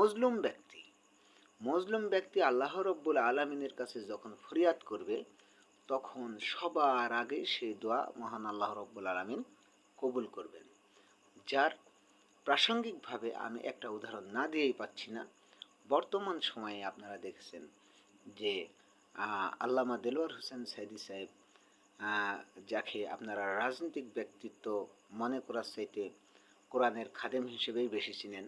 মজলুম ব্যক্তি। মজলুম ব্যক্তি আল্লাহ রব্বুল আলমিনের কাছে যখন ফরিয়াদ করবে, তখন সবার আগে সেই দোয়া মহান আল্লাহ রব্বুল আলমিন কবুল করবেন। যার প্রাসঙ্গিকভাবে আমি একটা উদাহরণ না দিয়েই পাচ্ছি না, বর্তমান সময়ে আপনারা দেখেছেন যে আল্লামা দেলোয়ার হোসেন সাইদি সাহেব যাকে আপনারা রাজনৈতিক ব্যক্তিত্ব মনে করার চাইতে কোরআনের খাদেম হিসেবেই বেশি চিনেন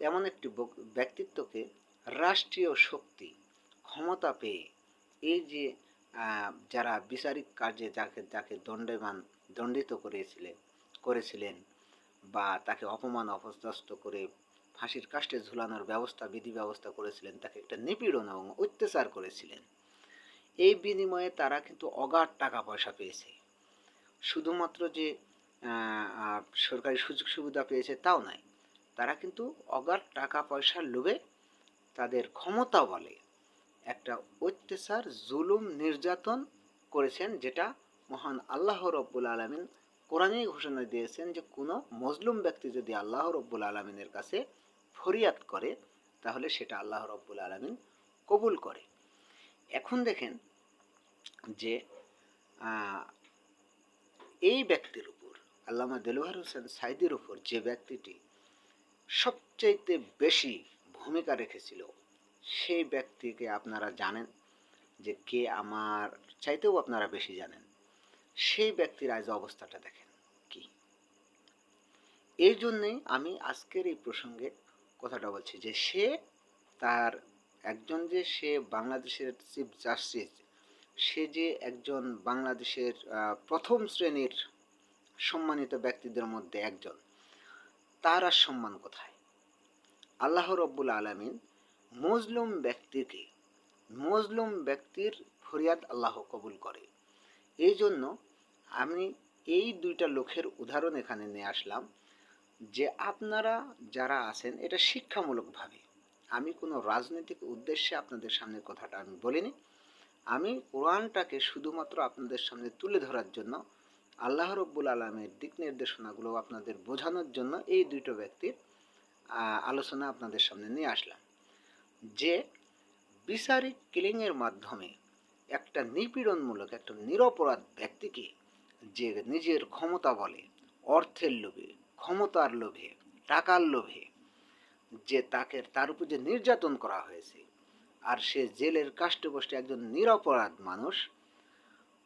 তেমন একটি ব্যক্তিত্বকে রাষ্ট্রীয় শক্তি, ক্ষমতা পেয়ে এই যে যারা বিচারিক কার্যে যাকে যাকে দণ্ডমান, দণ্ডিত করেছিলেন করেছিলেন বা তাকে অপমান, অপদস্থ করে ফাঁসির কাষ্টে ঝুলানোর ব্যবস্থা, বিধি ব্যবস্থা করেছিলেন, তাকে একটা নিপীড়ন এবং অত্যাচার করেছিলেন। এই বিনিময়ে তারা কিন্তু অগাধ টাকা পয়সা পেয়েছে। শুধুমাত্র যে সরকারি সুযোগ সুবিধা পেয়েছে তাও নয় তারা কিন্তু অগাধ টাকা পয়সার লোভে তাদের ক্ষমতা বলে। একটা অত্যাচার, জুলুম, নির্যাতন করেছেন যেটা মহান আল্লাহ রব্বুল আলমিন কোরআনেই ঘোষণা দিয়েছেন যে, কোনো মজলুম ব্যক্তি যদি আল্লাহ রব্বুল আলমিনের কাছে ফরিয়াদ করে, তাহলে সেটা আল্লাহ রব্বুল আলমিন কবুল করে। এখন দেখেন যে এই ব্যক্তির উপর, আল্লামা দেলোয়ার হোসেন সাইদির উপর যে ব্যক্তিটি সবচাইতে বেশি ভূমিকা রেখেছিল। সেই ব্যক্তিকে আপনারা জানেন যে কে আমার চাইতেও আপনারা বেশি জানেন। সেই ব্যক্তির আজ অবস্থাটা দেখেন কি। এই জন্যেই আমি আজকের এই প্রসঙ্গে কথাটা বলছি যে সে তার একজন যে সে বাংলাদেশের চিফ জাস্টিস, সে যে একজন বাংলাদেশের প্রথম শ্রেণির সম্মানিত ব্যক্তিদের মধ্যে একজন তার আর সম্মান কোথায়? আল্লাহ রব্বুল আলমিন মজলুম ব্যক্তিকে, মজলুম ব্যক্তির ফরিয়াদ আল্লাহ কবুল করে। এই জন্য আমি এই দুইটা লোকের উদাহরণ এখানে নিয়ে আসলাম যে আপনারা যারা আছেন, এটা শিক্ষামূলকভাবে। আমি কোনো রাজনৈতিক উদ্দেশ্যে আপনাদের সামনে কথাটা আমি বলিনি। আমি কোরআনটাকে শুধুমাত্র আপনাদের সামনে তুলে ধরার জন্য আল্লাহ রব্বুল আলমের দিক নির্দেশনাগুলো আপনাদের বোঝানোর জন্য এই দুটো ব্যক্তির আলোচনা আপনাদের সামনে নিয়ে আসলাম। যে বিচারিক কিলিংয়ের মাধ্যমে একটা নিপীড়নমূলক, একটা নিরপরাধ ব্যক্তিকে যে নিজের ক্ষমতা বলে, অর্থের লোভে, ক্ষমতার লোভে, টাকার লোভে, যে তাকে, তার উপর যে নির্যাতন করা হয়েছে, আর সে জেলের কাষ্টে একজন নিরপরাধ মানুষ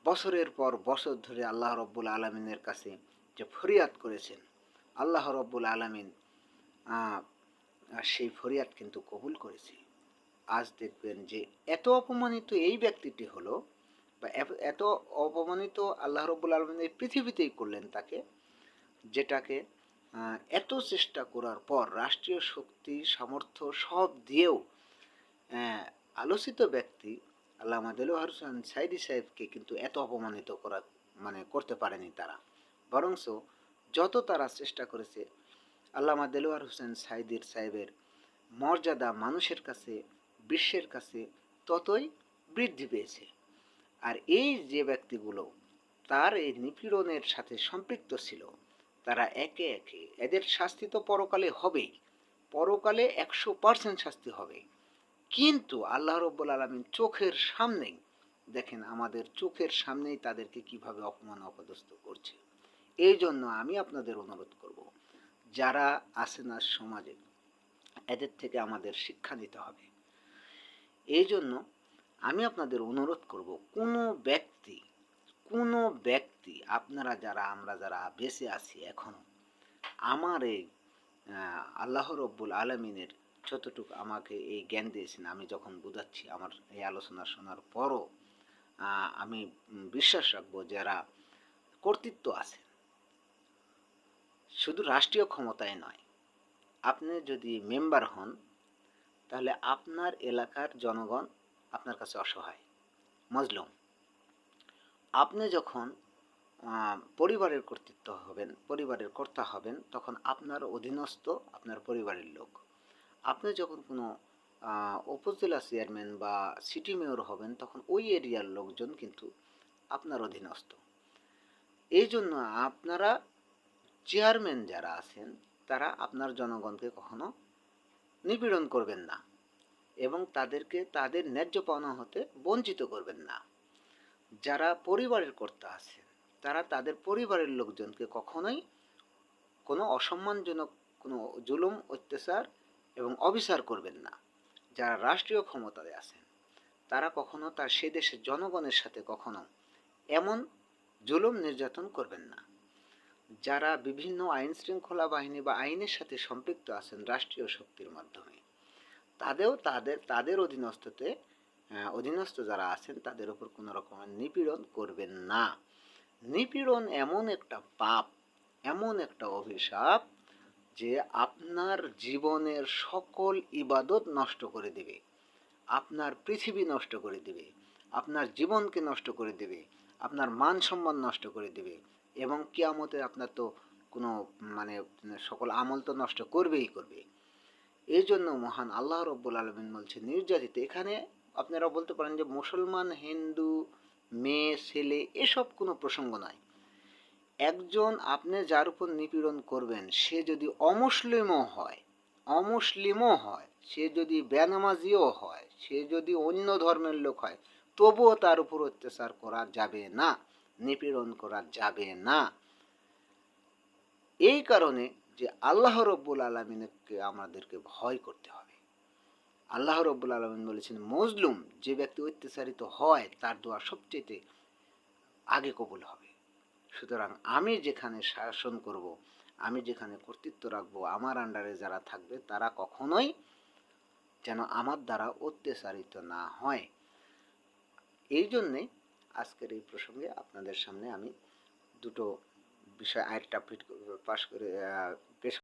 বছরের পর বছর ধরে আল্লাহ রব্বুল আলমিনের কাছে যে ফরিয়াদ করেছেন, আল্লাহ রব্বুল আলমিন সেই ফরিয়াদ কিন্তু কবুল করেছে। আজ দেখবেন যে এত অপমানিত এই ব্যক্তিটি হলো বা এত- অপমানিত আল্লাহ রব্বুল আলমিন এই পৃথিবীতেই করলেন তাকে, যেটাকে এত চেষ্টা করার পর রাষ্ট্রীয় শক্তি, সামর্থ্য সব দিয়েও আলোচিত ব্যক্তি আল্লামা দেলোয়ার হোসেন সাইদি সাহেবকে কিন্তু এত অপমানিত করা মানে করতে পারেনি তারা। বরংস যত তারা চেষ্টা করেছে আল্লামা দেলোয়ার হোসেন সাইদির সাহেবের মর্যাদা মানুষের কাছে, বিশ্বের কাছে ততই বৃদ্ধি পেয়েছে। আর এই যে ব্যক্তিগুলো, তার এই নিপীড়নের সাথে সম্পৃক্ত ছিল, তারা একে একে, এদের শাস্তি তো পরকালে হবেই, পরকালে একশো পার্সেন্ট শাস্তি হবে কিন্তু আল্লাহ রব্বুল আলমিন চোখের সামনেই দেখেন, আমাদের চোখের সামনেই তাদেরকে কীভাবে অপমান অপদস্থ করছে। এই জন্য আমি আপনাদের অনুরোধ করব, যারা আছেন আজ সমাজে, এদের থেকে আমাদের শিক্ষা নিতে হবে। এই জন্য আমি আপনাদের অনুরোধ করব, কোনো ব্যক্তি কোনো ব্যক্তি, আপনারা যারা, আমরা যারা বেঁচে আছি এখনও, আমার এই আল্লাহ রব্বুল আলমিনের যতটুকু আমাকে এই জ্ঞান দিয়েছেন, আমি যখন বোঝাচ্ছি, আমার এই আলোচনা শোনার পরও আমি বিশ্বাস রাখব যারা কর্তৃত্ব আছে শুধু রাষ্ট্রীয় ক্ষমতায় নয়, আপনি যদি মেম্বার হন, তাহলে আপনার এলাকার জনগণ আপনার কাছে অসহায়, মজলুম। আপনি যখন পরিবারের কর্তৃত্ব হবেন, পরিবারের কর্তা হবেন, তখন আপনার অধীনস্থ আপনার পরিবারের লোক। আপনি যখন কোনো উপজেলা চেয়ারম্যান বা সিটি মেয়র হবেন, তখন ওই এরিয়ার লোকজন কিন্তু আপনার অধীনস্থ। এই জন্য আপনারা চেয়ারম্যান যারা আছেন, তারা আপনার জনগণকে কখনো নিপীড়ন করবেন না এবং তাদেরকে তাদের ন্যায্য পাওনা হতে বঞ্চিত করবেন না। যারা পরিবারের কর্তা আছে তারা তাদের পরিবারের লোকজনকে কখনোই কোনো অসম্মানজনক, কোনো জুলুম, অত্যাচার এবং অবিচার করবেন না। যারা রাষ্ট্রীয় ক্ষমতায় আছেন, তারা কখনো তার সে দেশের জনগণের সাথে কখনো এমন জুলুম নির্যাতন করবেন না। যারা বিভিন্ন আইন শৃঙ্খলা বাহিনী বা আইনের সাথে সম্পৃক্ত আছেন রাষ্ট্রীয় শক্তির মাধ্যমে, তাদেরও তাদের তাদের অধীনস্থতে অধীনস্থ যারা আছেন, তাদের উপর কোনো রকমের নিপীড়ন করবেন না। নিপীড়ন এমন একটা পাপ, এমন একটা অভিশাপ যে আপনার জীবনের সকল ইবাদত নষ্ট করে দেবে। আপনার পৃথিবী নষ্ট করে দেবে। আপনার জীবনকে নষ্ট করে দেবে। আপনার মান সম্মান নষ্ট করে দেবে। এবং কিয়ামতে আপনার তো কোনো মানে সকল আমল তো নষ্ট করবেই করবে। এই জন্য মহান আল্লাহ রব্বুল আলমিন বলছে নির্যাতিত, এখানে আপনারা বলতে পারেন যে মুসলমান, হিন্দু, মেয়ে, ছেলে, এসব কোনো প্রসঙ্গ নয় একজন আপনি যার উপর নিপীড়ন করবেন, সে যদি অমুসলিমও হয় অমুসলিমও হয়, সে যদি বেনামাজিও হয়, সে যদি অন্য ধর্মের লোক হয়, তবুও তার উপর অত্যাচার করা যাবে না, নিপীড়ন করা যাবে না। এই কারণে যে আল্লাহ রব্বুল আলমিনকে আমাদেরকে ভয় করতে হবে। আল্লাহ রব্বুল আলমিন বলেছেন, মজলুম যে ব্যক্তি অত্যাচারিত হয়, তার দোয়া সবচেয়ে আগে কবুল হবে। সুতরাং আমি যেখানে শাসন করব, আমি যেখানে কর্তৃত্ব রাখব, আমার আন্ডারে যারা থাকবে, তারা কখনোই যেন আমার দ্বারা অত্যাচারিত না হয়। এই জন্যে আজকের এই প্রসঙ্গে আপনাদের সামনে আমি দুটো বিষয় আরেকটা পাশ করে পেশ